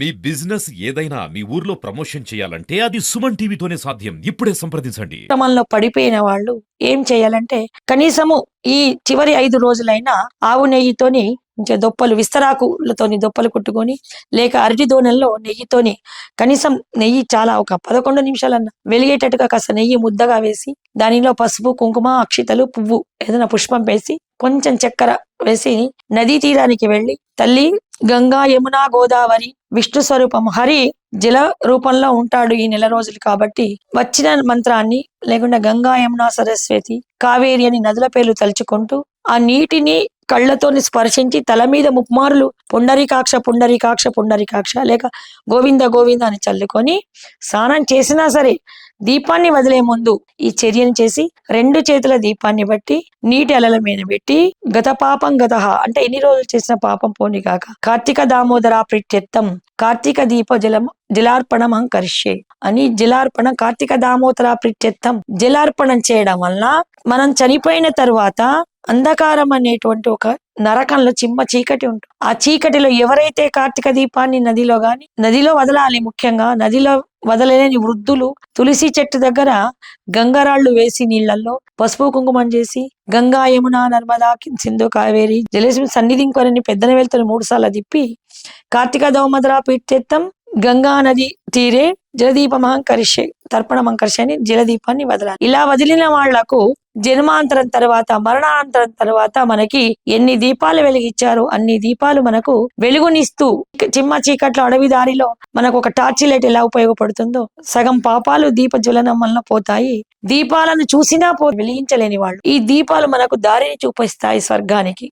మీ business ఏదైనా మీ ఊర్లో promotion చేయాలంటే అది సుమన్ టీవీతోనే సాధ్యం. ఇప్పుడే సంప్రదించండి. క్రమంలో పడిపోయిన వాళ్ళు ఏం చేయాలంటే కనీసము ఈ చివరి ఐదు రోజులైనా ఆవు నెయ్యితోని ఇంకా దొప్పలు విస్తరాకులతోని దొప్పలు కుట్టుకొని లేక అరటి దోనెల్లో నెయ్యితోని కనీసం నెయ్యి చాలా ఒక పదకొండు నిమిషాలన్న వెలిగేటట్టుగా కాస్త నెయ్యి ముద్దగా వేసి దానిలో పసుపు కుంకుమ అక్షితలు పువ్వు ఏదైనా పుష్పం వేసి కొంచెం చక్కెర వేసి నదీ తీరానికి వెళ్ళి తల్లి గంగా యమున గోదావరి విష్ణు స్వరూపం హరి జల రూపంలో ఉంటాడు ఈ నెల రోజులు కాబట్టి వచ్చిన మంత్రాన్ని లేకుండా గంగా యమున సరస్వతి కావేరి అని నదుల పేర్లు తలుచుకుంటూ ఆ నీటిని కళ్ళతోని స్పర్శించి తల మీద ముప్మారులు పుండరీకాక్ష పుండరీకాక్ష పుండరీకాక్ష లేక గోవింద గోవింద అని చల్లుకొని స్నానం చేసినా సరే దీపాన్ని వదిలే ముందు ఈ చర్యను చేసి రెండు చేతుల దీపాన్ని బట్టి నీటి అలల మీద పెట్టి గత పాపం గత అంటే ఎన్ని రోజులు చేసిన పాపం పోని కాక కార్తీక దామోదర ప్రిత్యర్థం కార్తీక దీప జలం జలార్పణం కరిష్యే. అని జలార్పణ కార్తీక దామోదర ప్రిత్యర్థం జలార్పణం చేయడం వలన మనం చనిపోయిన తరువాత అంధకారం అనేటువంటి ఒక నరకంలో చిమ్మ చీకటి ఉంటుంది. ఆ చీకటిలో ఎవరైతే కార్తీక దీపాన్ని నదిలో గాని నదిలో వదలాలి ముఖ్యంగా నదిలో వదలలేని వృద్ధులు తులసి చెట్టు దగ్గర గంగరాళ్ళు వేసి నీళ్ళలో పసుపు కుంకుమం చేసి గంగా యమున నర్మదా సింధు కావేరి జలేశ్వరి సన్నిధింకొరని పెద్దన వెళ్తున్న మూడు సార్లు తిప్పి కార్తీక దౌమద్రా పీఠ్యత్తం గంగా నది తీరే జలదీపమహం కరిషే తర్పణమం కరిషే అని జలదీపాన్ని వదలాలి. ఇలా వదిలిన వాళ్ళకు జన్మాంతరం తర్వాత మరణాంతరం తర్వాత మనకి ఎన్ని దీపాలు వెలిగించారో అన్ని దీపాలు మనకు వెలుగునిస్తూ చిమ్మ చీకట్లో అడవి దారిలో మనకు ఒక టార్చి లైట్ ఎలా ఉపయోగపడుతుందో సగం పాపాలు దీప జ్వలనం వలన పోతాయి. దీపాలను చూసినా పో వెలిగించలేని వాళ్ళు. ఈ దీపాలు మనకు దారిని చూపిస్తాయి స్వర్గానికి.